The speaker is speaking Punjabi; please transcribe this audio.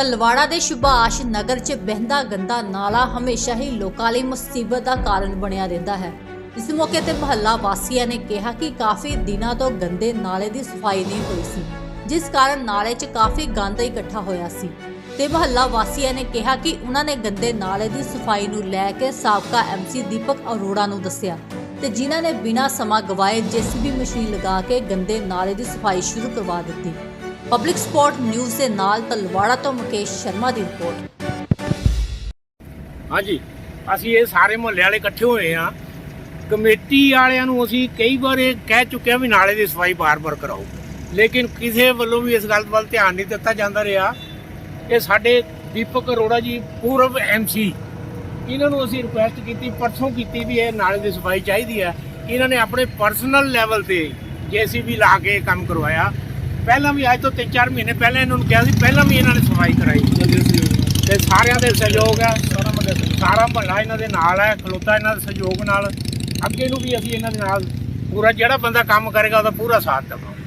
ਤਲਵਾੜਾ ਦੇ ਸੁਭਾਸ਼ ਨਗਰ 'ਚ ਬਹਿੰਦਾ ਗੰਦਾ ਨਾਲਾ ਹਮੇਸ਼ਾ ਹੀ ਲੋਕਾਂ ਲਈ ਮੁਸੀਬਤ ਦਾ ਕਾਰਨ ਬਣਿਆ ਰਹਿੰਦਾ ਹੈ। ਇਸ ਮੌਕੇ ਤੇ ਮਹੱਲਾ ਵਾਸੀਆਂ ਨੇ ਕਿਹਾ ਕਿ ਕਾਫੀ ਦਿਨਾਂ ਤੋਂ ਗੰਦੇ ਨਾਲੇ ਦੀ ਸਫ਼ਾਈ ਨਹੀਂ ਹੋਈ ਸੀ, ਜਿਸ ਕਾਰਨ ਨਾਲੇ 'ਚ ਕਾਫੀ ਗੰਦ ਇਕੱਠਾ ਹੋਇਆ ਸੀ। ਤੇ ਮਹੱਲਾ ਵਾਸੀਆਂ ਨੇ ਕਿਹਾ ਕਿ ਉਹਨਾਂ ਨੇ ਗੰਦੇ ਨਾਲੇ ਦੀ ਸਫ਼ਾਈ ਨੂੰ ਲੈ ਕੇ ਸਾਬਕਾ ਐਮਸੀ ਦੀਪਕ ਅਰੋੜਾ ਨੂੰ ਦੱਸਿਆ ਤੇ ਜਿਨ੍ਹਾਂ ਨੇ ਬਿਨਾਂ ਸਮਾਂ ਗਵਾਏ ਜੀਸੀਬੀ ਮਸ਼ੀਨ ਲਗਾ ਕੇ ਗੰਦੇ ਨਾਲੇ ਦੀ ਸਫ਼ਾਈ ਸ਼ੁਰੂ ਕਰਵਾ ਦਿੱਤੀ। ਪਬਲਿਕ ਸਪੋਰਟ ਨਿਊਜ਼ ਦੇ ਨਾਲ ਤਲਵਾੜਾ ਤੋਂ ਮੁਕੇਸ਼ ਸ਼ਰਮਾ ਦੀ ਰਿਪੋਰਟ। ਹਾਂਜੀ, ਅਸੀਂ ਇਹ ਸਾਰੇ ਮੁਹੱਲੇ ਵਾਲੇ ਇਕੱਠੇ ਹੋਏ ਆ ਕਮੇਟੀ ਵਾਲਿਆਂ ਨੂੰ ਅਸੀਂ ਕਈ ਵਾਰ ਇਹ ਕਹਿ ਚੁੱਕੇ ਆ ਵੀ ਨਾਲੇ ਦੀ ਸਫ਼ਾਈ ਬਾਰ-ਬਾਰ ਕਰਾਓ। ਲੇਕਿਨ ਕਿਸੇ ਵੱਲੋਂ ਵੀ ਇਸ ਗੱਲ ਵੱਲ ਧਿਆਨ ਨਹੀਂ ਦਿੱਤਾ ਜਾਂਦਾ ਰਿਹਾ। ਇਹ ਸਾਡੇ ਦੀਪਕ ਅਰੋੜਾ ਜੀ, ਪੂਰਵ ਐਮਸੀ ਇਹਨਾਂ ਨੂੰ ਅਸੀਂ ਰਿਕੁਐਸਟ ਕੀਤੀ, ਪਰਸੋਂ ਕੀਤੀ ਵੀ ਇਹ ਨਾਲੇ ਦੀ ਸਫ਼ਾਈ ਚਾਹੀਦੀ ਹੈ। ਇਹਨਾਂ ਨੇ ਆਪਣੇ ਪਰਸਨਲ ਲੈਵਲ ਤੇ ਜੀਸੀਬੀ ਲਾ ਕੇ ਕੰਮ ਕਰਵਾਇਆ। ਪਹਿਲਾਂ ਵੀ ਅੱਜ ਤੋਂ 3-4 ਮਹੀਨੇ ਪਹਿਲਾਂ ਇਹਨਾਂ ਨੂੰ ਕਿਹਾ ਸੀ, ਪਹਿਲਾਂ ਵੀ ਇਹਨਾਂ ਨੇ ਸਫ਼ਾਈ ਕਰਾਈ। ਤੇ ਸਾਰਿਆਂ ਦੇ ਸਹਿਯੋਗ ਹੈ। ਸਾਰਾ ਭੱਲਾ ਇਹਨਾਂ ਦੇ ਨਾਲ ਹੈ, ਖਲੋਤਾ ਇਹਨਾਂ ਦੇ ਸਹਿਯੋਗ ਨਾਲ। ਅੱਗੇ ਨੂੰ ਵੀ ਅਸੀਂ ਇਹਨਾਂ ਦੇ ਨਾਲ ਪੂਰਾ ਜਿਹੜਾ ਬੰਦਾ ਕੰਮ ਕਰੇਗਾ, ਉਹਦਾ ਪੂਰਾ ਸਾਥ ਦੇਵਾਂਗੇ।